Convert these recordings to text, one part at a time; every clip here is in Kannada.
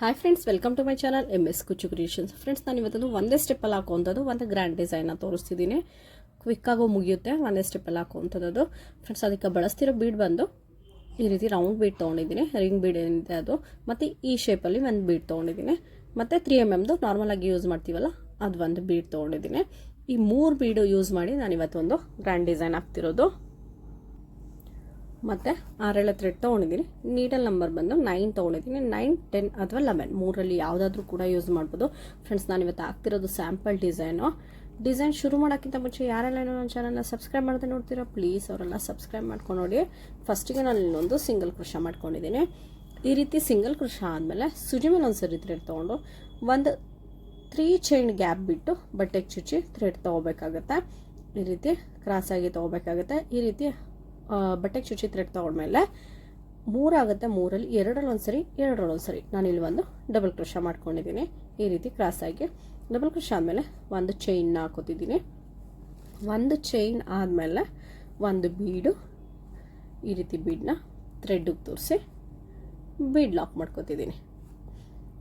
Hi friends welcome to my channel M S Kuchchu creations friends ನಾನು ಇವತ್ತೊಂದು ಒಂದೇ ಸ್ಟೆಪ್ಪಲ್ಲಿ ಹಾಕುವಂಥದ್ದು, ಒಂದು ಗ್ರ್ಯಾಂಡ್ ಡಿಸೈನ್ನ ತೋರಿಸ್ತಿದ್ದೀನಿ. ಕ್ವಿಕ್ಕಾಗೂ ಮುಗಿಯುತ್ತೆ, ಒಂದೇ ಸ್ಟೆಪ್ಪಲ್ಲಿ ಹಾಕುವಂಥದ್ದು ಫ್ರೆಂಡ್ಸ್ ಅದಕ್ಕೆ ಬಳಸ್ತಿರೋ ಬೀಡ್ ಬಂದು ಈ ರೀತಿ ರೌಂಡ್ ಬೀಡ್ ತೊಗೊಂಡಿದ್ದೀನಿ. ರಿಂಗ್ ಬೀಡ್ ಏನಿದೆ ಅದು. ಮತ್ತು ಈ ಶೇಪಲ್ಲಿ ಒಂದು ಬೀಡ್ ತೊಗೊಂಡಿದ್ದೀನಿ. ಮತ್ತು ತ್ರೀ ಎಂ ಎಮ್ದು ನಾರ್ಮಲಾಗಿ ಯೂಸ್ ಮಾಡ್ತೀವಲ್ಲ, ಅದು ಒಂದು ಬೀಡ್ ತೊಗೊಂಡಿದ್ದೀನಿ. ಈ ಮೂರು ಬೀಡು ಯೂಸ್ ಮಾಡಿ ನಾನು ಇವತ್ತೊಂದು ಗ್ರ್ಯಾಂಡ್ ಡಿಸೈನ್ ಹಾಕ್ತಿರೋದು. ಮತ್ತು ಆರೇಳ ಥ್ರೆಡ್ ತೊಗೊಂಡಿದ್ದೀನಿ. ನೀಡಲ್ ನಂಬರ್ ಬಂದು ನೈನ್ ತೊಗೊಂಡಿದ್ದೀನಿ. ನೈನ್ ಟೆನ್ ಅಥವಾ ಲೆವೆನ್ ಮೂರಲ್ಲಿ ಯಾವುದಾದ್ರೂ ಕೂಡ ಯೂಸ್ ಮಾಡ್ಬೋದು. ಫ್ರೆಂಡ್ಸ್ ನಾನು ಇವತ್ತು ಹಾಕ್ತಿರೋದು ಸ್ಯಾಂಪಲ್ ಡಿಸೈನು ಡಿಸೈನ್ ಶುರು ಮಾಡೋಕ್ಕಿಂತ ಮುಂಚೆ ಯಾರೆಲ್ಲ ನನ್ನ ಚಾನಲ್ನ ಸಬ್ಸ್ಕ್ರೈಬ್ ಮಾಡದೆ ನೋಡ್ತೀರಾ ಪ್ಲೀಸ್ ಅವರೆಲ್ಲ ಸಬ್ಸ್ಕ್ರೈಬ್ ಮಾಡ್ಕೊಂಡು ನೋಡಿ. ಫಸ್ಟಿಗೆ ನಾನು ಇನ್ನೊಂದು ಸಿಂಗಲ್ ಕೃಷ ಮಾಡ್ಕೊಂಡಿದ್ದೀನಿ. ಈ ರೀತಿ ಸಿಂಗಲ್ ಕೃಷ ಆದಮೇಲೆ ಸುಜಿ ಮೇಲೆ ಒಂದು ಸರಿ ಥ್ರೆಡ್ ತೊಗೊಂಡು ಒಂದು ತ್ರೀ ಚೈನ್ ಗ್ಯಾಪ್ ಬಿಟ್ಟು ಬಟ್ಟೆಗೆ ಚುಚ್ಚಿ ಥ್ರೆಡ್ ತೊಗೋಬೇಕಾಗತ್ತೆ. ಈ ರೀತಿ ಕ್ರಾಸಾಗಿ ತೊಗೋಬೇಕಾಗತ್ತೆ. ಈ ರೀತಿ ಬಟ್ಟೆಗೆ ಚುಚ್ಚಿ ಥ್ರೆಡ್ ತೊಗೊಂಡ್ಮೇಲೆ ಮೂರಾಗುತ್ತೆ ಮೂರಲ್ಲಿ ಎರಡರಲ್ಲಿ ಒಂದು ಸರಿ ಎರಡರಲ್ಲಿ ಒಂದು ಸರಿ ಇಲ್ಲಿ ಒಂದು ಡಬಲ್ ಕ್ರೋಶ ಮಾಡ್ಕೊಂಡಿದ್ದೀನಿ. ಈ ರೀತಿ ಕ್ರಾಸಾಗಿ ಡಬಲ್ ಕ್ರೋಶ ಆದಮೇಲೆ ಒಂದು ಚೈನ್ ಹಾಕೋತಿದ್ದೀನಿ. ಒಂದು ಚೈನ್ ಆದಮೇಲೆ ಒಂದು ಬೀಡು ಈ ರೀತಿ ಬೀಡನ್ನ ಥ್ರೆಡ್ಗೆ ತೋರಿಸಿ ಬೀಡ್ ಲಾಕ್ ಮಾಡ್ಕೊತಿದ್ದೀನಿ.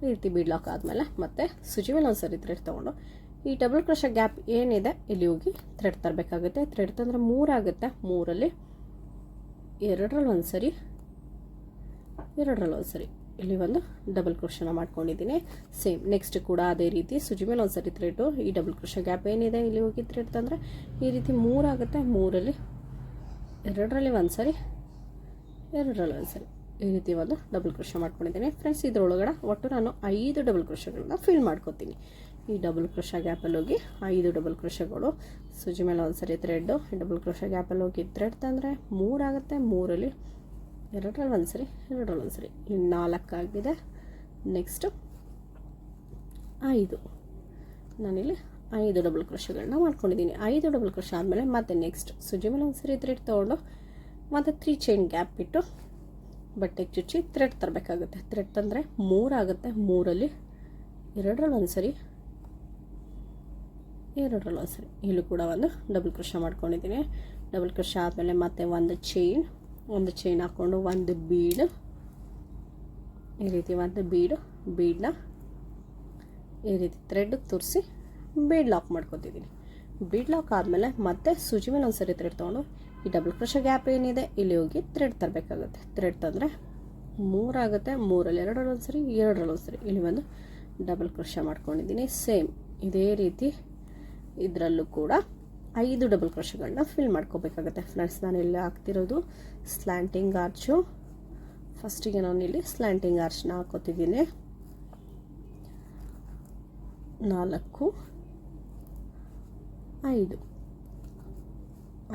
ಈ ರೀತಿ ಬೀಡ್ ಲಾಕ್ ಆದಮೇಲೆ ಮತ್ತೆ ಸುಜಿ ಮೇಲೆ ಒಂದು ಸರಿ ಥ್ರೆಡ್ ತೊಗೊಂಡು, ಈ ಡಬಲ್ ಕ್ರೋಶ ಗ್ಯಾಪ್ ಏನಿದೆ, ಇಲ್ಲಿ ಹೋಗಿ ಥ್ರೆಡ್ ತರಬೇಕಾಗುತ್ತೆ. ಥ್ರೆಡ್ ತಂದರೆ ಮೂರಾಗುತ್ತೆ, ಮೂರಲ್ಲಿ ಎರಡರಲ್ಲಿ ಒಂದು ಸರಿ. ಎರಡರಲ್ಲಿ ಒಂದು ಸರಿ. ಇಲ್ಲಿ ಒಂದು ಡಬಲ್ ಕ್ರೋಶನ ಮಾಡ್ಕೊಂಡಿದ್ದೀನಿ. ಸೇಮ್ ನೆಕ್ಸ್ಟ್ ಕೂಡ ಅದೇ ರೀತಿ. ಸುಜಿ ಮೇಲೆ ಒಂದು ಸರಿ ತ್ರೆಡ್ಡು ಈ ಡಬಲ್ ಕ್ರೋಶ ಗ್ಯಾಪ್ ಏನಿದೆ ಇಲ್ಲಿ ಹೋಗಿ ಥ್ರೆಡ್ ತಂದರೆ? ಈ ರೀತಿ ಮೂರಾಗುತ್ತೆ ಮೂರಲ್ಲಿ ಎರಡರಲ್ಲಿ ಒಂದು ಸರಿ. ಎರಡರಲ್ಲಿ ಒಂದು ಸರಿ. ಈ ರೀತಿ ಒಂದು ಡಬಲ್ ಕ್ರೋಶ ಮಾಡ್ಕೊಂಡಿದ್ದೀನಿ. ಫ್ರೆಂಡ್ಸ್ ಇದರೊಳಗಡೆ ಒಟ್ಟು ನಾನು ಐದು ಡಬಲ್ ಕ್ರೋಶಗಳನ್ನ ಫಿಲ್ ಮಾಡ್ಕೊತೀನಿ. ಈ ಡಬಲ್ ಕ್ರೋಶ ಗ್ಯಾಪಲ್ಲಿ ಹೋಗಿ ಐದು ಡಬಲ್ ಕ್ರೋಶಗಳು ಸೂಜಿ ಮೇಲೆ ಒಂದು ಸರಿ ಥ್ರೆಡ್ಡು ಡಬಲ್ ಕ್ರೋಶ ಗ್ಯಾಪಲ್ಲಿ ಹೋಗಿ ಥ್ರೆಡ್ ತಂದರೆ ಮೂರಾಗುತ್ತೆ ಮೂರಲ್ಲಿ ಎರಡರಲ್ಲಿ ಒಂದು ಸರಿ ಎರಡರಲ್ಲಿ ಒಂದು ಸರಿ ಇನ್ನು ನಾಲ್ಕಾಗಿದೆ ನೆಕ್ಸ್ಟು ಐದು. ನಾನಿಲ್ಲಿ ಐದು ಡಬಲ್ ಕ್ರೋಶಗಳನ್ನ ಮಾಡ್ಕೊಂಡಿದ್ದೀನಿ. ಐದು ಡಬಲ್ ಕ್ರೋಶ ಆದಮೇಲೆ ಮತ್ತೆ ನೆಕ್ಸ್ಟ್ ಸುಜಿ ಮೇಲೆ ಒಂದು ಸರಿ ಥ್ರೆಡ್ ತೊಗೊಂಡು ಮತ್ತು ತ್ರೀ ಚೈನ್ ಗ್ಯಾಪ್ ಬಿಟ್ಟು ಬಟ್ಟೆಗೆ ಚುಚ್ಚಿ ಥ್ರೆಡ್ ತರಬೇಕಾಗುತ್ತೆ. ಥ್ರೆಡ್ ತಂದರೆ ಮೂರಾಗುತ್ತೆ ಮೂರಲ್ಲಿ ಎರಡರಲ್ಲಿ ಒಂದು ಸರಿ ಎರಡರಲ್ಲಿ ಸರಿ. ಇಲ್ಲೂ ಕೂಡ ಒಂದು ಡಬಲ್ ಕ್ರೋಶ ಮಾಡ್ಕೊಂಡಿದ್ದೀನಿ. ಡಬಲ್ ಕ್ರೋಶ ಆದಮೇಲೆ ಮತ್ತೆ ಒಂದು ಚೈನ್ ಒಂದು ಚೈನ್ ಹಾಕ್ಕೊಂಡು ಒಂದು ಬೀಡ್ ಈ ರೀತಿ ಒಂದು ಬೀಡು ಬೀಡನ್ನ ಈ ರೀತಿ ಥ್ರೆಡ್ ತುರಿಸಿ ಬೀಡ್ ಲಾಕ್ ಮಾಡ್ಕೊತಿದ್ದೀನಿ. ಬೀಡ್ ಲಾಕ್ ಆದಮೇಲೆ ಮತ್ತೆ ಸೂಜಿ ಮೇಲೆ ಒಂದು ಸರಿ ಥ್ರೆಡ್ ತೊಗೊಂಡು ಈ ಡಬಲ್ ಕ್ರೋಶ ಗ್ಯಾಪ್ ಏನಿದೆ, ಇಲ್ಲಿ ಹೋಗಿ ಥ್ರೆಡ್ ತರಬೇಕಾಗುತ್ತೆ. ಥ್ರೆಡ್ ತಂದರೆ ಮೂರಾಗುತ್ತೆ ಮೂರಲ್ಲಿ ಎರಡರಲ್ಲೊಂದು ಸರಿ ಎರಡರಲ್ಲೊಂದು ಸರಿ ಇಲ್ಲಿ ಒಂದು ಡಬಲ್ ಕ್ರೋಶ ಮಾಡ್ಕೊಂಡಿದ್ದೀನಿ. ಸೇಮ್ ಇದೇ ರೀತಿ ಇದರಲ್ಲೂ ಕೂಡ ಐದು ಡಬಲ್ ಕ್ರೋಶಗಳನ್ನ ಫಿಲ್ ಮಾಡ್ಕೋಬೇಕಾಗುತ್ತೆ. ಫ್ರೆಂಡ್ಸ್ ನಾನು ಇಲ್ಲಿ ಹಾಕ್ತಿರೋದು ಸ್ಲ್ಯಾಂಟಿಂಗ್ ಆರ್ಚು ಫಸ್ಟಿಗೆ ನಾನು ಇಲ್ಲಿ ಸ್ಲ್ಯಾಂಟಿಂಗ್ ಆರ್ಚ್ನ ಹಾಕೋತಿದ್ದೀನಿ ನಾಲ್ಕು, ಐದು.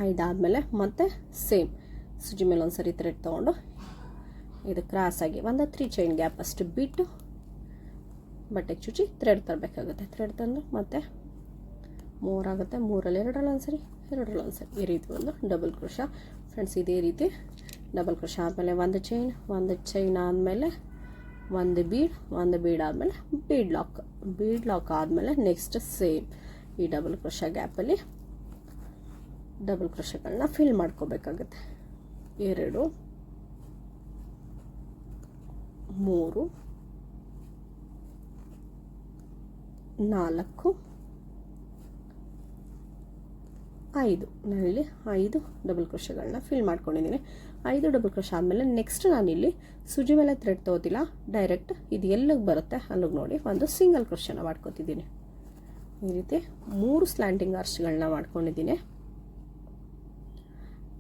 ಐದಾದಮೇಲೆ ಮತ್ತೆ ಸೇಮ್ ಸುಜಿ ಮೇಲೆ ಒಂದು ಸರಿ ಥ್ರೆಡ್ ತೊಗೊಂಡು ಇದು ಕ್ರಾಸಾಗಿ ಒಂದು ತ್ರೀ ಚೈನ್ ಗ್ಯಾಪ್ ಅಷ್ಟು ಬಿಟ್ಟು ಬಟ್ಟೆ ಚುಚ್ಚಿ ಥ್ರೆಡ್ ತರಬೇಕಾಗುತ್ತೆ. ಥ್ರೆಡ್ ತಂದು ಮತ್ತೆ ಮೂರಾಗುತ್ತೆ. ಮೂರಲ್ಲಿ ಎರಡರಲ್ಲಿ ಒಂದು ಸರಿ ಎರಡರಲ್ಲಿ ಒಂದು ಸರಿ ಈ ರೀತಿ ಒಂದು ಡಬಲ್ ಕ್ರೋಶ ಫ್ರೆಂಡ್ಸ್ ಇದೇ ರೀತಿ. ಡಬಲ್ ಕ್ರೋಶ ಆದಮೇಲೆ ಒಂದು ಚೈನ್ ಒಂದು ಚೈನ್ ಆದಮೇಲೆ ಒಂದು ಬೀಡ್ ಒಂದು ಬೀಡ್ ಆದಮೇಲೆ ಬೀಡ್ ಲಾಕ್ ಬೀಡ್ ಲಾಕ್ ಆದಮೇಲೆ ನೆಕ್ಸ್ಟ್ ಸೇಮ್ ಈ ಡಬಲ್ ಕ್ರೋಶ ಗ್ಯಾಪಲ್ಲಿ ಡಬಲ್ ಕ್ರೋಶಗಳನ್ನ ಫಿಲ್ ಮಾಡ್ಕೋಬೇಕಾಗುತ್ತೆ. ಎರಡು, ಮೂರು, ನಾಲ್ಕು ಐದು ನಾನಿಲ್ಲಿ ಐದು ಡಬಲ್ ಕ್ರೋಶಗಳನ್ನ ಫಿಲ್ ಮಾಡ್ಕೊಂಡಿದ್ದೀನಿ. ಐದು ಡಬಲ್ ಕ್ರೋಶ ಆದಮೇಲೆ ನೆಕ್ಸ್ಟ್ ನಾನಿಲ್ಲಿ ಸುಜಿ ಮೇಲೆ ಥ್ರೆಡ್ ತೊಗೋತಿಲ್ಲ ಡೈರೆಕ್ಟ್ ಇದು ಎಲ್ಲಿಗೆ ಬರುತ್ತೆ ಅಲ್ಲಿಗೆ ನೋಡಿ ಒಂದು ಸಿಂಗಲ್ ಕ್ರೋಶನ ಮಾಡ್ಕೊತಿದ್ದೀನಿ. ಈ ರೀತಿ ಮೂರು ಸ್ಲ್ಯಾಂಟಿಂಗ್ ಆರ್ಚ್ಗಳನ್ನ ಮಾಡ್ಕೊಂಡಿದ್ದೀನಿ.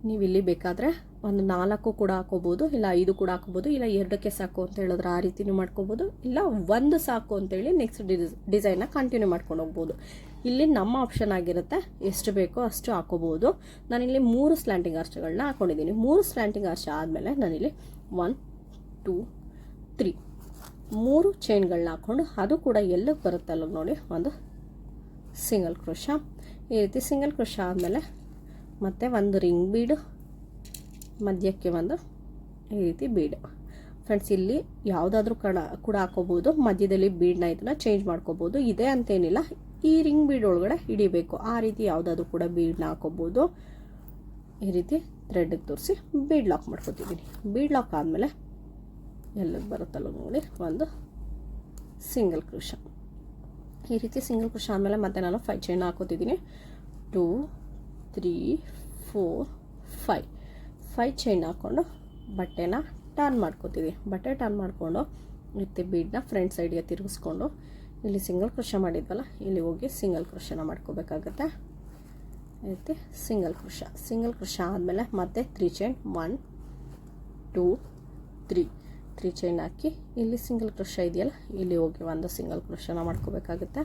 ನೀವು ಇಲ್ಲಿ ಬೇಕಾದರೆ ಒಂದು ನಾಲ್ಕು ಕೂಡ ಹಾಕೋಬೋದು, ಇಲ್ಲ ಐದು ಕೂಡ ಹಾಕೋಬೋದು, ಇಲ್ಲ ಎರಡಕ್ಕೆ ಸಾಕು ಅಂತ ಹೇಳಿದ್ರೆ ಆ ರೀತಿನೂ ಮಾಡ್ಕೋಬೋದು, ಇಲ್ಲ ಒಂದು ಸಾಕು ಅಂತೇಳಿ ನೆಕ್ಸ್ಟ್ ಡಿಸ್ ಡಿಸೈನ್ನ ಕಂಟಿನ್ಯೂ ಮಾಡ್ಕೊಂಡು ಹೋಗ್ಬೋದು. ಇಲ್ಲಿ ನಮ್ಮ ಆಪ್ಷನ್ ಆಗಿರುತ್ತೆ. ಎಷ್ಟು ಬೇಕೋ ಅಷ್ಟು ಹಾಕೋಬೋದು. ನಾನಿಲ್ಲಿ ಮೂರು ಸ್ಲ್ಯಾಂಟಿಂಗ್ ಆರ್ಚ್ಗಳನ್ನ ಹಾಕೊಂಡಿದ್ದೀನಿ. ಮೂರು ಸ್ಲ್ಯಾಂಟಿಂಗ್ ಆರ್ಚ್ ಆದಮೇಲೆ ನಾನಿಲ್ಲಿ ಒನ್ ಟೂ ತ್ರೀ ಮೂರು ಚೈನ್ಗಳನ್ನ ಹಾಕ್ಕೊಂಡು ಅದು ಕೂಡ ಎಲ್ಲಿಗೆ ಬರುತ್ತೆ ಅಲ್ಲಿಗೆ ನೋಡಿ, ಒಂದು ಸಿಂಗಲ್ ಕ್ರೋಶ ಈ ರೀತಿ ಸಿಂಗಲ್ ಕ್ರೋಶ ಆದಮೇಲೆ ಮತ್ತು ಒಂದು ರಿಂಗ್ ಬೀಡು ಮಧ್ಯಕ್ಕೆ ಒಂದು ಈ ರೀತಿ ಬೀಡು ಫ್ರೆಂಡ್ಸ್ ಇಲ್ಲಿ ಯಾವುದಾದ್ರೂ ಕಡ ಕೂಡ ಹಾಕೋಬೋದು. ಮಧ್ಯದಲ್ಲಿ ಬೀಡನ್ನ ಇದನ್ನು ಚೇಂಜ್ ಮಾಡ್ಕೋಬೋದು. ಇದೆ ಅಂತೇನಿಲ್ಲ. ಈ ರಿಂಗ್ ಬೀಡ್ ಒಳಗಡೆ ಹಿಡಿಬೇಕು. ಆ ರೀತಿ ಯಾವುದಾದ್ರೂ ಕೂಡ ಬೀಡನ್ನ ಹಾಕೋಬೋದು. ಈ ರೀತಿ ಥ್ರೆಡ್ಗೆ ತೋರಿಸಿ ಬೀಡ್ ಲಾಕ್ ಮಾಡ್ಕೊತಿದ್ದೀನಿ ಬೀಡ್ ಲಾಕ್ ಆದಮೇಲೆ ಎಲ್ಲಿಗೆ ಬರುತ್ತಲ್ಲ ನೋಡಿ, ಒಂದು ಸಿಂಗಲ್ ಕ್ರೋಶ ಈ ರೀತಿ ಸಿಂಗಲ್ ಕ್ರೋಶ ಆದಮೇಲೆ ಮತ್ತೆ ನಾನು five chain ಹಾಕೋತಿದ್ದೀನಿ two three four five five chain ಹಾಕ್ಕೊಂಡು ಬಟ್ಟೆನ ಟರ್ನ್ ಮಾಡ್ಕೋತೀವಿ ಬಟ್ಟೆ ಟರ್ನ್ ಮಾಡಿಕೊಂಡು ಮತ್ತೆ ಬೀಡನ್ನ ಫ್ರಂಟ್ ಸೈಡ್ಗೆ ತಿರುಗಿಸ್ಕೊಂಡು ಇಲ್ಲಿ ಸಿಂಗಲ್ ಕ್ರೋಶ ಮಾಡಿದ್ವಲ್ಲ, ಇಲ್ಲಿ ಹೋಗಿ ಸಿಂಗಲ್ ಕ್ರೋಶನ ಮಾಡ್ಕೋಬೇಕಾಗತ್ತೆ. ಐತೆ ಸಿಂಗಲ್ ಕ್ರೋಶ. ಸಿಂಗಲ್ ಕ್ರೋಶ ಆದಮೇಲೆ ಮತ್ತೆ three chain one two three three chain ಹಾಕಿ ಇಲ್ಲಿ ಸಿಂಗಲ್ ಕ್ರೋಶ ಇದೆಯಲ್ಲ, ಇಲ್ಲಿ ಹೋಗಿ ಒಂದು ಸಿಂಗಲ್ ಕ್ರೋಶನ ಮಾಡ್ಕೋಬೇಕಾಗುತ್ತೆ.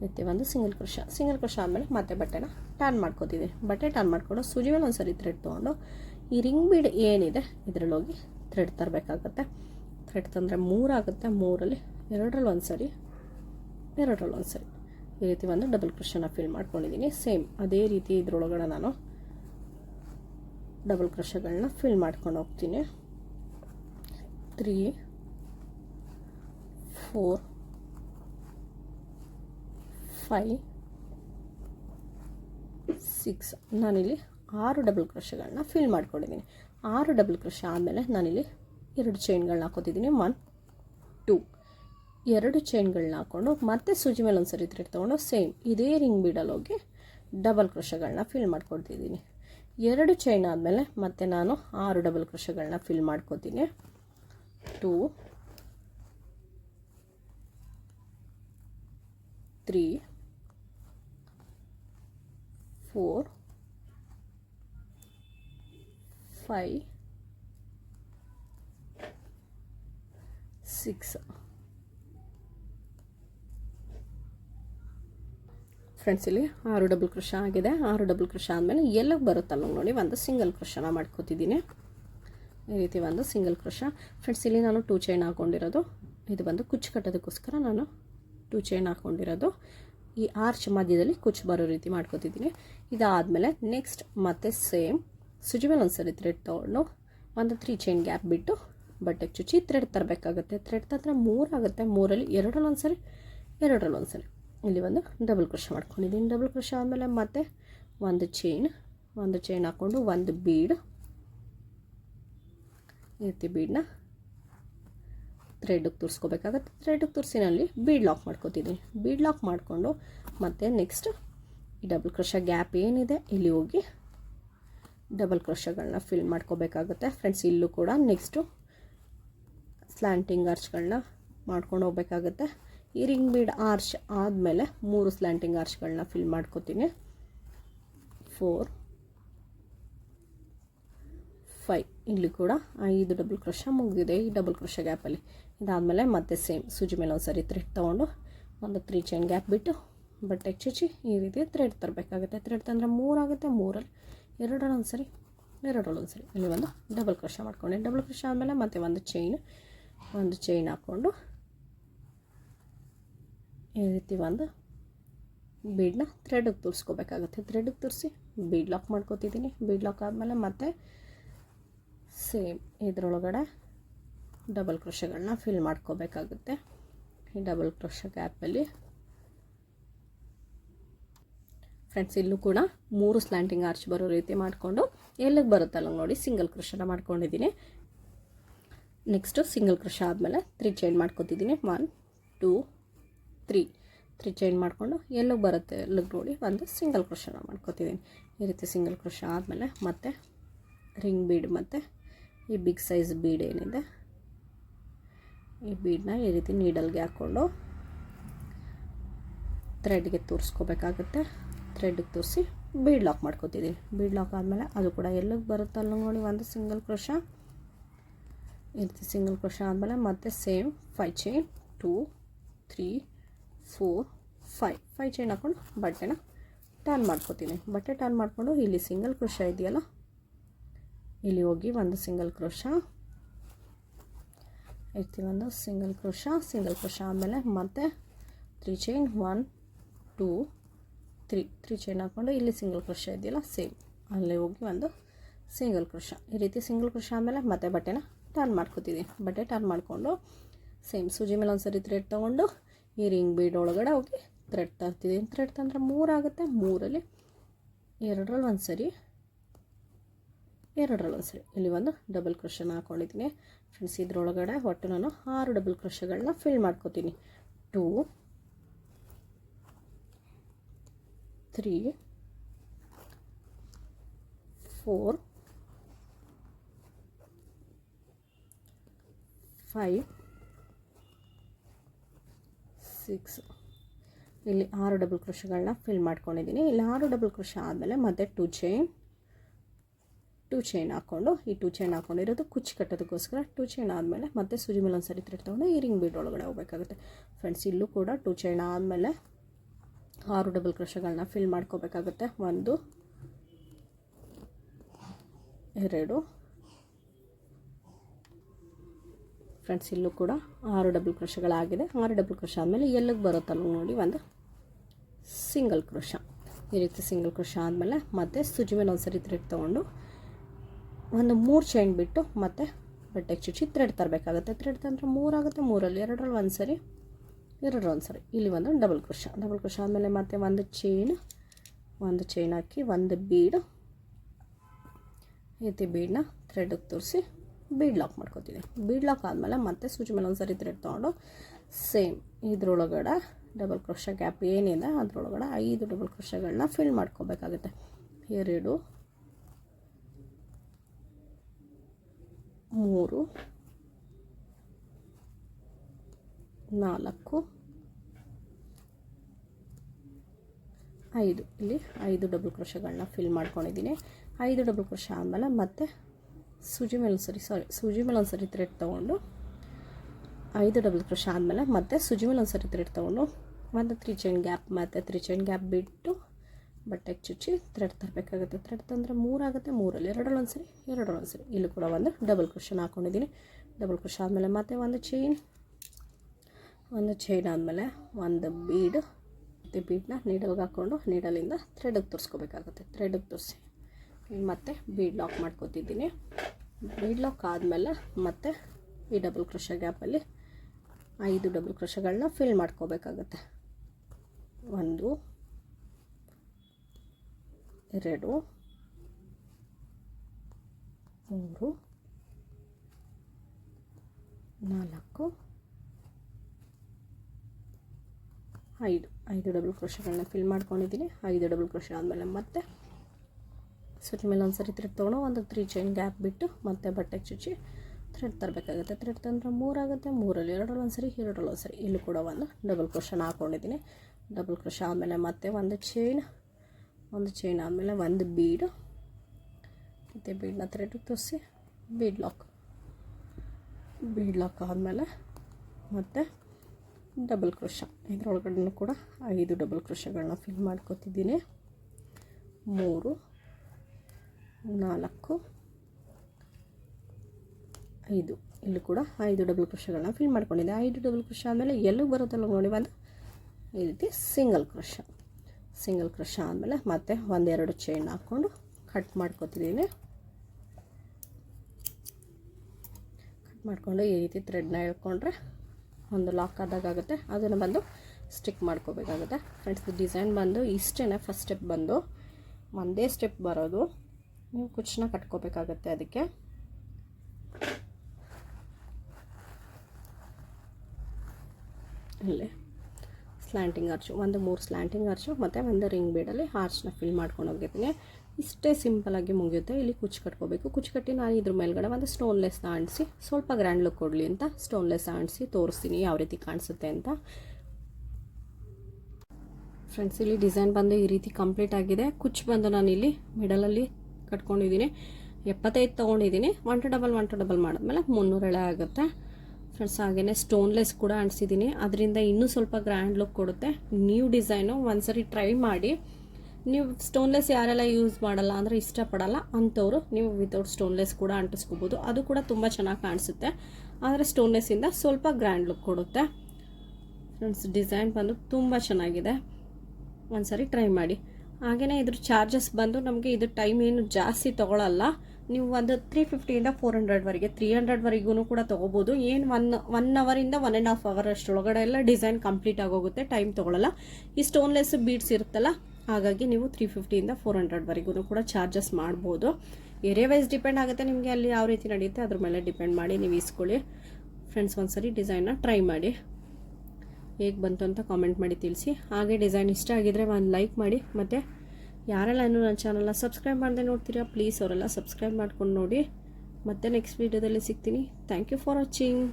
ಮತ್ತು ಒಂದು ಸಿಂಗಲ್ ಕ್ರೋಶ. ಸಿಂಗಲ್ ಕ್ರೋಶ ಆದಮೇಲೆ ಮತ್ತೆ ಬಟ್ಟೆನ ಟರ್ನ್ ಮಾಡ್ಕೋತೀವಿ. ಬಟ್ಟೆ ಟರ್ನ್ ಮಾಡಿಕೊಂಡು ಸೂಜಿ ಮೇಲೆ ಒಂದು ಸರಿ ಥ್ರೆಡ್ ತೊಗೊಂಡು ಈ ರಿಂಗ್ ಬೀಡ್ ಏನಿದೆ ಇದರಲ್ಲಿ ಹೋಗಿ ಥ್ರೆಡ್ ತರಬೇಕಾಗತ್ತೆ. ಥ್ರೆಡ್ ತಂದರೆ ಮೂರಾಗುತ್ತೆ ಮೂರಲ್ಲಿ ಎರಡರಲ್ಲಿ ಒಂದು ಸರಿ ಎರಡರಲ್ಲಿ ಒಂದು ಸರಿ ಈ ರೀತಿ ಒಂದು ಡಬಲ್ ಕ್ರಷನ್ನ ಫಿಲ್ ಮಾಡ್ಕೊಂಡಿದ್ದೀನಿ. ಸೇಮ್ ಅದೇ ರೀತಿ ಇದ್ರೊಳಗಡೆ ನಾನು ಡಬಲ್ ಕ್ರಷಗಳನ್ನ ಫಿಲ್ ಮಾಡ್ಕೊಂಡು ಹೋಗ್ತೀನಿ. ತ್ರೀ ಫೋರ್ ಫೈ ಸಿಕ್ಸ್ ನಾನಿಲ್ಲಿ ಆರು ಡಬಲ್ ಕ್ರಷಗಳನ್ನ ಫಿಲ್ ಮಾಡ್ಕೊಂಡಿದ್ದೀನಿ. ಆರು ಡಬಲ್ ಕ್ರಷ್ ಆದಮೇಲೆ ನಾನಿಲ್ಲಿ ಎರಡು ಚೈನ್ಗಳನ್ನ ಹಾಕೋತಿದ್ದೀನಿ. ಒನ್ ಟೂ ಎರಡು ಚೈನ್ಗಳನ್ನ ಹಾಕ್ಕೊಂಡು ಮತ್ತೆ ಸೂಜಿ ಮೇಲೆ ಒಂದು ಸರಿ ತ್ರೆಡ್ ತೊಗೊಂಡು ಸೇಮ್ ಇದೇ ರಿಂಗ್ ಬೀಡಲ್ಲಿ ಹೋಗಿ ಡಬಲ್ ಕ್ರೋಶಗಳನ್ನ ಫಿಲ್ ಮಾಡ್ಕೊಡ್ತಿದ್ದೀನಿ. ಎರಡು ಚೈನ್ ಆದಮೇಲೆ ಮತ್ತೆ ನಾನು ಆರು ಡಬಲ್ ಕ್ರೋಶಗಳನ್ನ ಫಿಲ್ ಮಾಡ್ಕೋತೀನಿ. Two, three, four five six. Friends ಇಲ್ಲಿ ಆರು ಡಬಲ್ ಕೃಷ ಆಗಿದೆ. ಆರು ಡಬಲ್ ಕೃಷ ಆದಮೇಲೆ ಎಲ್ಲಕ್ಕೆ ಬರುತ್ತಲ್ಲ ನೋಡಿ ಒಂದು ಸಿಂಗಲ್ ಕೃಷನ ಮಾಡ್ಕೋತಿದ್ದೀನಿ. ಈ ರೀತಿ ಒಂದು ಸಿಂಗಲ್ ಕೃಷ ಫ್ರೆಂಡ್ಸ್ ಇಲ್ಲಿ ನಾನು ಟೂ ಚೈನ್ ಹಾಕ್ಕೊಂಡಿರೋದು ಇದು ಬಂದು ಕುಚ್ಚು ಕಟ್ಟೋದಕ್ಕೋಸ್ಕರ ನಾನು ಟೂ ಚೈನ್ ಹಾಕ್ಕೊಂಡಿರೋದು ಈ ಆರ್ಚ್ ಮಧ್ಯದಲ್ಲಿ ಕುಚ್ಚು ಬರೋ ರೀತಿ ಮಾಡ್ಕೋತಿದ್ದೀನಿ. ಇದಾದಮೇಲೆ ನೆಕ್ಸ್ಟ್ ಮತ್ತೆ ಸೇಮ್ ಸುಜಿ ಮೇಲೆ ಒಂದು ಸರಿ ಥ್ರೆಡ್ ತೊಗೊಂಡು ಒಂದು ತ್ರೀ ಚೈನ್ ಗ್ಯಾಪ್ ಬಿಟ್ಟು ಬಟ್ಟೆಗೆ ಚುಚ್ಚಿ ಥ್ರೆಡ್ ತರಬೇಕಾಗುತ್ತೆ. ಥ್ರೆಡ್ ತಂದರೆ ಮೂರಾಗುತ್ತೆ ಮೂರಲ್ಲಿ ಎರಡರಲ್ಲಿ ಒಂದು ಇಲ್ಲಿ ಒಂದು ಡಬಲ್ ಕ್ರೋಶ ಮಾಡ್ಕೊಂಡಿದ್ದೀನಿ. ಡಬಲ್ ಕ್ರೋಶ ಆದಮೇಲೆ ಮತ್ತೆ ಒಂದು ಚೈನ್ ಒಂದು ಚೈನ್ ಹಾಕ್ಕೊಂಡು ಒಂದು ಬೀಡ್ ರೀತಿ ಬೀಡನ್ನ ಥ್ರೆಡ್ಗೆ ತುರ್ಸ್ಕೋಬೇಕಾಗತ್ತೆ. ಥ್ರೆಡ್ಗೆ ತುರ್ಸಿನಲ್ಲಿ ಬೀಡ್ ಲಾಕ್ ಮಾಡ್ಕೋತಿದ್ದೀನಿ. ಬೀಡ್ ಲಾಕ್ ಮಾಡಿಕೊಂಡು ಮತ್ತೆ ನೆಕ್ಸ್ಟ್ ಈ ಡಬಲ್ ಕ್ರೋಶ ಗ್ಯಾಪ್ ಏನಿದೆ, ಇಲ್ಲಿ ಹೋಗಿ ಡಬಲ್ ಕ್ರೋಶಗಳನ್ನ ಫಿಲ್ ಮಾಡ್ಕೋಬೇಕಾಗುತ್ತೆ. ಫ್ರೆಂಡ್ಸ್ ಇಲ್ಲೂ ಕೂಡ ನೆಕ್ಸ್ಟು ಸ್ಲ್ಯಾಂಟಿಂಗ್ ಅರ್ಚ್ಗಳನ್ನ ಮಾಡ್ಕೊಂಡು ಹೋಗ್ಬೇಕಾಗುತ್ತೆ. ಈ ರಿಂಗ್ ಬೀಡ್ ಆರ್ಚ್ ಆದಮೇಲೆ ಮೂರು ಸ್ಲ್ಯಾಂಟಿಂಗ್ ಆರ್ಚ್ಗಳನ್ನ ಫಿಲ್ ಮಾಡ್ಕೋತೀನಿ. ಫೋರ್ ಫೈ ಇಲ್ಲಿ ಕೂಡ ಐದು ಡಬಲ್ ಕ್ರೋಶ ಮುಗಿದಿದೆ. ಈ ಡಬಲ್ ಕ್ರೋಶ ಗ್ಯಾಪಲ್ಲಿ ಇದಾದಮೇಲೆ ಮತ್ತೆ ಸೇಮ್ ಸೂಜಿ ಮೇಲೆ ಒಂದು ಸರಿ ಥ್ರೆಡ್ ತೊಗೊಂಡು ಒಂದು ತ್ರೀ ಚೈನ್ ಗ್ಯಾಪ್ ಬಿಟ್ಟು ಬಟ್ಟೆ ಚುಚ್ಚಿ ಈ ರೀತಿ ಥ್ರೆಡ್ ತರಬೇಕಾಗುತ್ತೆ. ಥ್ರೆಡ್ ತಂದರೆ ಮೂರಾಗುತ್ತೆ ಮೂರಲ್ಲಿ ಎರಡರಲ್ಲಿ ಒಂದ್ಸರಿ ಎರಡರಲ್ಲಿ ಒಂದ್ಸರಿ. ಇಲ್ಲಿ ಒಂದು ಡಬಲ್ ಕ್ರೋಶ ಮಾಡ್ಕೊಂಡೆ. ಡಬಲ್ ಕ್ರೋಶ ಆದಮೇಲೆ ಮತ್ತೆ ಒಂದು ಚೈನ್ ಒಂದು ಚೈನ್ ಹಾಕ್ಕೊಂಡು ಈ ರೀತಿ ಒಂದು ಬೀಡ್ನ ಥ್ರೆಡಿಗೆ ತೋರಿಸ್ಕೋಬೇಕಾಗುತ್ತೆ. ಥ್ರೆಡಿಗೆ ತೋರಿಸಿ ಬೀಡ್ ಲಾಕ್ ಮಾಡ್ಕೋತಿದ್ದೀನಿ. ಬೀಡ್ ಲಾಕ್ ಆದಮೇಲೆ ಮತ್ತೆ ಸೇಮ್ ಇದರೊಳಗಡೆ ಡಬಲ್ ಕ್ರೋಶಗಳನ್ನ ಫಿಲ್ ಮಾಡ್ಕೋಬೇಕಾಗುತ್ತೆ. ಈ ಡಬಲ್ ಕ್ರೋಶ ಗ್ಯಾಪಲ್ಲಿ ಫ್ರೆಂಡ್ಸ್ ಇಲ್ಲೂ ಕೂಡ ಮೂರು ಸ್ಲ್ಯಾಂಟಿಂಗ್ ಆರ್ಚ್ ಬರೋ ರೀತಿ ಮಾಡಿಕೊಂಡು ಎಲ್ಲಿಗೆ ಬರುತ್ತಲ್ಲ ನೋಡಿ ಸಿಂಗಲ್ ಕ್ರೋಶನ ಮಾಡ್ಕೊಂಡಿದ್ದೀನಿ. ನೆಕ್ಸ್ಟು ಸಿಂಗಲ್ ಕ್ರೋಶ ಆದಮೇಲೆ three chain ಮಾಡ್ಕೋತಿದ್ದೀನಿ. One two three three chain ಮಾಡಿಕೊಂಡು ಎಲ್ಲಿಗೆ ಬರುತ್ತೆ. ಎಲ್ಲಿಗೆ ನೋಡಿ, ಒಂದು ಸಿಂಗಲ್ ಕ್ರೋಶನ ಮಾಡ್ಕೊತಿದ್ದೀನಿ. ಈ ರೀತಿ ಸಿಂಗಲ್ ಕ್ರೋಶ ಆದಮೇಲೆ ಮತ್ತೆ ರಿಂಗ್ ಬೀಡ್ ಮತ್ತು ಈ ಬಿಗ್ ಸೈಜ್ ಬೀಡ್ ಏನಿದೆ, ಈ ಬೀಡನ್ನ ಈ ರೀತಿ ನೀಡಲ್ಗೆ ಹಾಕ್ಕೊಂಡು ಥ್ರೆಡ್ಗೆ ತೋರಿಸ್ಕೋಬೇಕಾಗುತ್ತೆ. ಥ್ರೆಡ್ಗೆ ತೋರಿಸಿ ಬೀಡ್ ಲಾಕ್ ಮಾಡ್ಕೋತಿದ್ದೀನಿ. ಬೀಡ್ ಲಾಕ್ ಆದಮೇಲೆ ಅದು ಕೂಡ ಎಲ್ಲಿಗೆ ಬರುತ್ತೆ ಅಲ್ಲ ನೋಡಿ, ಒಂದು ಸಿಂಗಲ್ ಕ್ರೋಶ. ಈ ರೀತಿ ಸಿಂಗಲ್ ಕ್ರೋಶ ಆದಮೇಲೆ ಮತ್ತೆ same five chain, two, three four five five chain ಹಾಕ್ಕೊಂಡು ಬಟ್ಟೆನ ಟರ್ನ್ ಮಾಡ್ಕೊತೀನಿ. ಬಟ್ಟೆ ಟರ್ನ್ ಮಾಡಿಕೊಂಡು ಇಲ್ಲಿ ಸಿಂಗಲ್ ಕ್ರೋಶ ಇದೆಯಲ್ಲ? ಇಲ್ಲಿ ಹೋಗಿ ಒಂದು ಸಿಂಗಲ್ ಕ್ರೋಶ ಇರ್ತೀವಿ ಒಂದು ಸಿಂಗಲ್ ಕ್ರೋಶ ಸಿಂಗಲ್ ಕ್ರೋಶ ಆಮೇಲೆ ಮತ್ತೆ three chain one two three three chain ಹಾಕ್ಕೊಂಡು ಇಲ್ಲಿ ಸಿಂಗಲ್ ಕ್ರೋಶ ಇದೆಯಲ್ಲ ಸೇಮ್ ಅಲ್ಲಿ ಹೋಗಿ ಒಂದು ಸಿಂಗಲ್ ಕ್ರೋಶ ಈ ರೀತಿ ಸಿಂಗಲ್ ಕ್ರೋಶ ಆಮೇಲೆ ಮತ್ತೆ ಬಟ್ಟೆನ ಟರ್ನ್ ಮಾಡ್ಕೊತಿದ್ದೀನಿ ಬಟ್ಟೆ ಟರ್ನ್ ಮಾಡಿಕೊಂಡು ಸೇಮ್ ಸೂಜಿ ಮೇಲೆ ಒಂದು ಸರಿ ಥ್ರೆಡ್ ತೊಗೊಂಡು ಈ ರಿಂಗ್ ಬೀಡ್ ಒಳಗಡೆ ಹೋಗಿ ಥ್ರೆಡ್ ತರ್ತಿದ್ದೀನಿ ಥ್ರೆಡ್ ತಂದರೆ ಮೂರಾಗುತ್ತೆ ಮೂರಲ್ಲಿ ಎರಡರಲ್ಲಿ ಒಂದು ಸರಿ ಎರಡರಲ್ಲಿ ಒಂದು ಸರಿ. ಇಲ್ಲಿ ಒಂದು ಡಬಲ್ ಕ್ರೋಶನ ಹಾಕ್ಕೊಂಡಿದ್ದೀನಿ ಫ್ರೆಂಡ್ಸ್ ಇದ್ರೊಳಗಡೆ ಒಟ್ಟು ನಾನು ಆರು ಡಬಲ್ ಕ್ರಷಗಳನ್ನ ಫಿಲ್ ಮಾಡ್ಕೋತೀನಿ. Two three four five six ಇಲ್ಲಿ ಆರು ಡಬಲ್ ಕ್ರೋಶಗಳನ್ನ ಫಿಲ್ ಮಾಡ್ಕೊಂಡಿದ್ದೀನಿ. ಇಲ್ಲಿ ಆರು ಡಬಲ್ ಕ್ರೋಶ ಆದಮೇಲೆ ಮತ್ತೆ ಟೂ ಚೈನ್ ಟೂ ಚೈನ್ ಹಾಕ್ಕೊಂಡು, ಈ ಟೂ ಚೈನ್ ಹಾಕ್ಕೊಂಡಿರೋದು ಕುಚ್ಚು ಕಟ್ಟೋದಕ್ಕೋಸ್ಕರ ಟೂ ಚೈನ್ ಆದಮೇಲೆ ಮತ್ತೆ ಸೂಜಿ ಮೇಲೆ ಒಂದು ಸರಿ ತ್ರೆಡ್ ತೊಗೊಂಡು ಈ ರಿಂಗ್ ಬೀಡ್ ಒಳಗಡೆ ಹೋಗಬೇಕಾಗುತ್ತೆ. ಫ್ರೆಂಡ್ಸ್ ಇಲ್ಲೂ ಕೂಡ ಟೂ ಚೈನ್ ಆದಮೇಲೆ ಆರು ಡಬಲ್ ಕ್ರೋಶಗಳನ್ನ ಫಿಲ್ ಮಾಡ್ಕೋಬೇಕಾಗುತ್ತೆ. ಒಂದು, ಎರಡು ಫ್ರೆಂಡ್ಸ್ ಇಲ್ಲೂ ಕೂಡ ಆರು ಡಬಲ್ ಕ್ರೋಶಗಳಾಗಿದೆ ಆರು ಡಬಲ್ ಕ್ರೋಶ ಆದಮೇಲೆ ಎಲ್ಲಿಗೆ ಬರುತ್ತಲ್ಲ ನೋಡಿ ಒಂದು ಸಿಂಗಲ್ ಕ್ರೋಶ ಈ ರೀತಿ ಸಿಂಗಲ್ ಕ್ರೋಶ ಆದಮೇಲೆ ಮತ್ತೆ ಸುಜಿ ಮೇಲೆ ಒಂದು ಸರಿ ಥ್ರೆಡ್ ತೊಗೊಂಡು ಒಂದು ಮೂರು ಚೈನ್ ಬಿಟ್ಟು ಮತ್ತೆ ಬಟ್ಟೆಗೆ ಚುಚ್ಚಿ ಥ್ರೆಡ್ ತರಬೇಕಾಗುತ್ತೆ. ಥ್ರೆಡ್ ತಂದರೆ ಮೂರಾಗುತ್ತೆ ಮೂರಲ್ಲಿ ಎರಡರಲ್ಲಿ ಒಂದು ಸರಿ ಎರಡರಲ್ಲಿ ಒಂದು ಸರಿ ಇಲ್ಲಿ ಒಂದು ಡಬಲ್ ಕ್ರೋಶ ಡಬಲ್ ಕ್ರೋಶ ಆದಮೇಲೆ ಮತ್ತೆ ಒಂದು ಚೈನ್ ಒಂದು ಚೈನ್ ಹಾಕಿ ಒಂದು ಬೀಡು ಈ ರೀತಿ ಬೀಡನ್ನ ಥ್ರೆಡ್ಗೆ ತೋರಿಸಿ ಬೀಡ್ ಲಾಕ್ ಮಾಡ್ಕೊತೀನಿ. ಬೀಡ್ ಲಾಕ್ ಆದಮೇಲೆ ಮತ್ತೆ ಸೂಜಿ ಮೇಲೆ ಒಂದ್ಸರಿ ಥ್ರೆಡ್ ತೊಗೊಂಡು ಸೇಮ್ ಇದ್ರೊಳಗಡೆ ಡಬಲ್ ಕ್ರೋಶ ಗ್ಯಾಪ್ ಏನಿದೆ, ಅದರೊಳಗಡೆ ಐದು ಡಬಲ್ ಕ್ರೋಶಗಳನ್ನ ಫಿಲ್ ಮಾಡ್ಕೋಬೇಕಾಗುತ್ತೆ. ಎರಡು, ಮೂರು, ನಾಲ್ಕು, ಐದು. ಇಲ್ಲಿ ಐದು ಡಬಲ್ ಕ್ರೋಶಗಳನ್ನ ಫಿಲ್ ಮಾಡ್ಕೊಂಡಿದ್ದೀನಿ. ಐದು ಡಬಲ್ ಕ್ರೋಶ ಆದಮೇಲೆ ಮತ್ತೆ ಸೂಜಿ ಮೇಲೆ ಸರಿ ಸಾರಿ ಸೂಜಿ ಮೇಲೆ ಒಂದು ಸರಿ ತೊಗೊಂಡು ಐದು ಡಬಲ್ ಕ್ರೋಶ ಆದಮೇಲೆ ಮತ್ತೆ ಸೂಜಿ ಮೇಲೆ ಒಂದು ಸರಿ ತೊಗೊಂಡು ಒಂದು ತ್ರೀ ಚೈನ್ ಗ್ಯಾಪ್ ಮತ್ತು ತ್ರೀ ಚೈನ್ ಗ್ಯಾಪ್ ಬಿಟ್ಟು ಬಟ್ಟೆಗೆ ಚುಚ್ಚಿ ಥ್ರೆಡ್ ತರಬೇಕಾಗುತ್ತೆ. ಥ್ರೆಡ್ ತಂದರೆ ಮೂರಾಗುತ್ತೆ ಮೂರಲ್ಲಿ ಎರಡರಲ್ಲಿ ಒಂದು ಸರಿ ಎರಡರಲ್ಲಿ ಒಂದು ಸರಿ. ಇಲ್ಲೂ ಕೂಡ ಒಂದು ಡಬಲ್ ಕ್ರೋಶನ್ ಹಾಕ್ಕೊಂಡಿದ್ದೀನಿ ಡಬಲ್ ಕ್ರೋಶ ಆದಮೇಲೆ ಮತ್ತೆ ಒಂದು ಚೈನ್ ಒಂದು ಚೈನ್ ಆದಮೇಲೆ ಒಂದು ಬೀಡ್ ಮತ್ತು ಬೀಡನ್ನ ನೀಡಲ್ಗೆ ಹಾಕ್ಕೊಂಡು ನೀಡಲಿಂದ ಥ್ರೆಡಿಗೆ ತೋರಿಸ್ಕೋಬೇಕಾಗುತ್ತೆ. ಥ್ರೆಡಿಗೆ ತೋರಿಸಿ. ಮತ್ತೆ ಬೀಡ್ ಲಾಕ್ ಮಾಡ್ಕೊತಿದ್ದೀನಿ. ಬೀಡ್ ಲಾಕ್ ಆದಮೇಲೆ ಮತ್ತೆ ಈ ಡಬಲ್ ಕ್ರೋಶ ಗ್ಯಾಪಲ್ಲಿ ಐದು ಡಬಲ್ ಕ್ರೋಶಗಳನ್ನ ಫಿಲ್ ಮಾಡ್ಕೋಬೇಕಾಗತ್ತೆ. ಒಂದು, ಎರಡು, ಮೂರು, ನಾಲ್ಕು, ಐದು. ಐದು ಡಬಲ್ ಕ್ರೋಶಗಳನ್ನ ಫಿಲ್ ಮಾಡ್ಕೊಂಡಿದ್ದೀನಿ. ಐದು ಡಬಲ್ ಕ್ರೋಶ ಆದಮೇಲೆ ಮತ್ತೆ ಸುತ್ತಿ ಮೇಲೆ ಒಂದು ಸರಿ ಥ್ರೆಡ್ ತೊಗೊಂಡು ಒಂದು ತ್ರೀ ಚೈನ್ ಗ್ಯಾಪ್ ಬಿಟ್ಟು ಮತ್ತೆ ಬಟ್ಟೆ ಚುಚ್ಚಿ ಥ್ರೆಡ್ ತರಬೇಕಾಗುತ್ತೆ. ಥ್ರೆಡ್ ತಂದರೆ ಮೂರಾಗುತ್ತೆ, ಮೂರಲ್ಲಿ ಎರಡರಲ್ಲಿ ಒಂದು ಸರಿ ಎರಡರಲ್ಲಿ ಒಂದು ಸರಿ ಇಲ್ಲೂ ಕೂಡ ಒಂದು ಡಬಲ್ ಕ್ರೋಶನ್ ಹಾಕ್ಕೊಂಡಿದ್ದೀನಿ ಡಬಲ್ ಕ್ರೋಶ ಆದಮೇಲೆ ಮತ್ತೆ ಒಂದು ಚೈನ್ ಒಂದು ಚೈನ್ ಆದಮೇಲೆ ಒಂದು ಬೀಡು ಮತ್ತು ಬೀಡನ್ನ ಥ್ರೆಡ್ ತೋರಿಸಿ ಬೀಡ್ ಲಾಕ್ ಬೀಡ್ ಲಾಕ್ ಆದಮೇಲೆ ಮತ್ತು ಡಬಲ್ ಕ್ರೋಶ ಇದರೊಳಗಡೆ ಕೂಡ ಐದು ಡಬಲ್ ಕ್ರೋಶಗಳನ್ನ ಫಿಲ್ ಮಾಡ್ಕೊತಿದ್ದೀನಿ. ಮೂರು ನಾಲ್ಕು, ಐದು. ಇಲ್ಲಿ ಕೂಡ ಐದು ಡಬಲ್ ಕ್ರೋಶಗಳನ್ನ ಫಿಲ್ ಮಾಡ್ಕೊಂಡಿದ್ದೆ. ಐದು ಡಬಲ್ ಕ್ರೋಶ ಆದಮೇಲೆ ಎಲ್ಲಿಗೆ ಬರುತ್ತಲ್ಲ ನೋಡಿ ಬಂದು? ಈ ರೀತಿ ಸಿಂಗಲ್ ಕ್ರೋಶ ಸಿಂಗಲ್ ಕ್ರೋಶ ಆದಮೇಲೆ ಮತ್ತೆ ಒಂದೆರಡು ಚೈನ್ ಹಾಕ್ಕೊಂಡು ಕಟ್ ಮಾಡ್ಕೊತಿದ್ದೀನಿ. ಕಟ್ ಮಾಡಿಕೊಂಡು ಈ ರೀತಿ ಥ್ರೆಡ್ನ ಹೇಳ್ಕೊಂಡ್ರೆ ಒಂದು ಲಾಕ್ ಆದಾಗುತ್ತೆ ಅದನ್ನು ಬಂದು ಸ್ಟಿಕ್ ಮಾಡ್ಕೋಬೇಕಾಗುತ್ತೆ. ಫ್ರೆಂಡ್ಸ್ ಡಿಸೈನ್ ಬಂದು ಇಷ್ಟೇ ಫಸ್ಟ್ ಸ್ಟೆಪ್ ಬಂದು ಒಂದೇ ಸ್ಟೆಪ್ ಬರೋದು. ನೀವು ಕುಚ್ಚನ್ನ ಕಟ್ಕೋಬೇಕಾಗತ್ತೆ ಅದಕ್ಕೆ. ಇಲ್ಲೇ ಸ್ಲ್ಯಾಂಟಿಂಗ್ ಆರ್ಚು ಒಂದು ಮೂರು ಸ್ಲ್ಯಾಂಟಿಂಗ್ ಆರ್ಚು ಮತ್ತು ಒಂದು ರಿಂಗ್ ಬೀಡಲ್ಲಿ ಆರ್ಚ್ನ ಫಿಲ್ ಮಾಡ್ಕೊಂಡು ಹೋಗಿರ್ತೀನಿ. ಇಷ್ಟೇ ಸಿಂಪಲಾಗಿ ಮುಗಿಯುತ್ತೆ. ಇಲ್ಲಿ ಕುಚ್ಚು ಕಟ್ಕೋಬೇಕು. ಕುಚ್ಚು ಕಟ್ಟಿ ನಾನು ಇದ್ರ ಮೇಲ್ಗಡೆ ಒಂದು ಸ್ಟೋನ್ಲೆಸ್ನ ಆಣಿಸಿ ಸ್ವಲ್ಪ ಗ್ರ್ಯಾಂಡ್ ಲುಕ್ ಕೊಡಲಿ ಅಂತ ಸ್ಟೋನ್ಲೆಸ್ ಆಣಿಸಿ ತೋರಿಸ್ತೀನಿ ಯಾವ ರೀತಿ ಕಾಣಿಸುತ್ತೆ ಅಂತ. ಫ್ರೆಂಡ್ಸ್ ಇಲ್ಲಿ ಡಿಸೈನ್ ಬಂದು ಈ ರೀತಿ ಕಂಪ್ಲೀಟ್ ಆಗಿದೆ. ಕುಚ್ಚು ಬಂದು ನಾನು ಇಲ್ಲಿ ಮಿಡಲಲ್ಲಿ ಕಟ್ಕೊಂಡಿದ್ದೀನಿ. ಎಪ್ಪತ್ತೈದು ತೊಗೊಂಡಿದ್ದೀನಿ. One two double one two double ಮಾಡಿದ್ಮೇಲೆ ಮುನ್ನೂರೆಳೆ ಆಗುತ್ತೆ. ಫ್ರೆಂಡ್ಸ್ ಹಾಗೆಯೇ ಸ್ಟೋನ್ಲೆಸ್ ಕೂಡ ಅಂಟಿಸಿದ್ದೀನಿ ಅದರಿಂದ ಇನ್ನೂ ಸ್ವಲ್ಪ ಗ್ರ್ಯಾಂಡ್ ಲುಕ್ ಕೊಡುತ್ತೆ. ನ್ಯೂ ಡಿಸೈನು ಒಂದ್ಸರಿ ಟ್ರೈ ಮಾಡಿ. ನೀವು ಸ್ಟೋನ್ಲೆಸ್ ಯಾರೆಲ್ಲ ಯೂಸ್ ಮಾಡಲ್ಲ ಅಂದರೆ ಇಷ್ಟಪಡಲ್ಲ. ಅಂಥವ್ರು ನೀವು ವಿತೌಟ್ ಸ್ಟೋನ್ಲೆಸ್ ಕೂಡ ಅಂಟಿಸ್ಕೋಬೋದು. ಅದು ಕೂಡ ತುಂಬ ಚೆನ್ನಾಗಿ ಕಾಣಿಸುತ್ತೆ. ಆದರೆ ಸ್ಟೋನ್ಲೆಸ್ಸಿಂದ ಸ್ವಲ್ಪ ಗ್ರ್ಯಾಂಡ್ ಲುಕ್ ಕೊಡುತ್ತೆ. ಫ್ರೆಂಡ್ಸ್ ಡಿಸೈನ್ ಬಂದು ತುಂಬ ಚೆನ್ನಾಗಿದೆ. ಒಂದ್ಸರಿ ಟ್ರೈ ಮಾಡಿ. ಹಾಗೆಯೇ ಇದ್ರ ಚಾರ್ಜಸ್ ಬಂದು ನಮಗೆ ಇದು ಟೈಮ್ ಏನು ಜಾಸ್ತಿ ತೊಗೊಳಲ್ಲ. ನೀವು ಒಂದು ತ್ರೀ ಫಿಫ್ಟಿಯಿಂದ ಫೋರ್ ಹಂಡ್ರೆಡ್ವರೆಗೆ ತ್ರೀ ಹಂಡ್ರೆಡ್ವರೆಗೂ ಕೂಡ ತೊಗೋಬೋದು. ಏನು ಒನ್ ಒನ್ ಅವರಿಂದ ಒನ್ ಆ್ಯಂಡ್ ಹಾಫ್ ಅವರ್ ಅಷ್ಟರೊಳಗಡೆ ಎಲ್ಲ ಡಿಸೈನ್ ಕಂಪ್ಲೀಟ್ ಆಗೋಗುತ್ತೆ ಟೈಮ್ ತೊಗೊಳಲ್ಲ. ಈ ಸ್ಟೋನ್ಲೆಸ್ ಬೀಡ್ಸ್ ಇರುತ್ತಲ್ಲ, ಹಾಗಾಗಿ ನೀವು ತ್ರೀ ಫಿಫ್ಟಿಯಿಂದ ಫೋರ್ ಹಂಡ್ರೆಡ್ವರೆಗೂ ಕೂಡ ಚಾರ್ಜಸ್ ಮಾಡ್ಬೋದು. ಏರಿಯಾ ವೈಸ್ ಡಿಪೆಂಡ್ ಆಗುತ್ತೆ ನಿಮಗೆ ಅಲ್ಲಿ ಯಾವ ರೀತಿ ನಡೆಯುತ್ತೆ ಅದ್ರ ಮೇಲೆ ಡಿಪೆಂಡ್ ಮಾಡಿ ನೀವು ಇಸ್ಕೊಳ್ಳಿ ಫ್ರೆಂಡ್ಸ್ ಒಂದ್ಸರಿ ಡಿಸೈನ್ನ ಟ್ರೈ ಮಾಡಿ. ಹೇಗೆ ಬಂತು ಅಂತ ಕಾಮೆಂಟ್ ಮಾಡಿ ತಿಳಿಸಿ. ಹಾಗೆ ಡಿಸೈನ್ ಇಷ್ಟ ಆಗಿದ್ರೆ ಒಂದು ಲೈಕ್ ಮಾಡಿ. ಮತ್ತು ಯಾರೆಲ್ಲ ಇನ್ನೂ ನನ್ನ ಚಾನಲ್ನ ಸಬ್ಸ್ಕ್ರೈಬ್ ಮಾಡದೆ ನೋಡ್ತೀರಾ ಪ್ಲೀಸ್ ಅವರೆಲ್ಲ ಸಬ್ಸ್ಕ್ರೈಬ್ ಮಾಡ್ಕೊಂಡು ನೋಡಿ. ಮತ್ತೆ ನೆಕ್ಸ್ಟ್ ವೀಡಿಯೋದಲ್ಲಿ ಸಿಗ್ತೀನಿ. Thank you for watching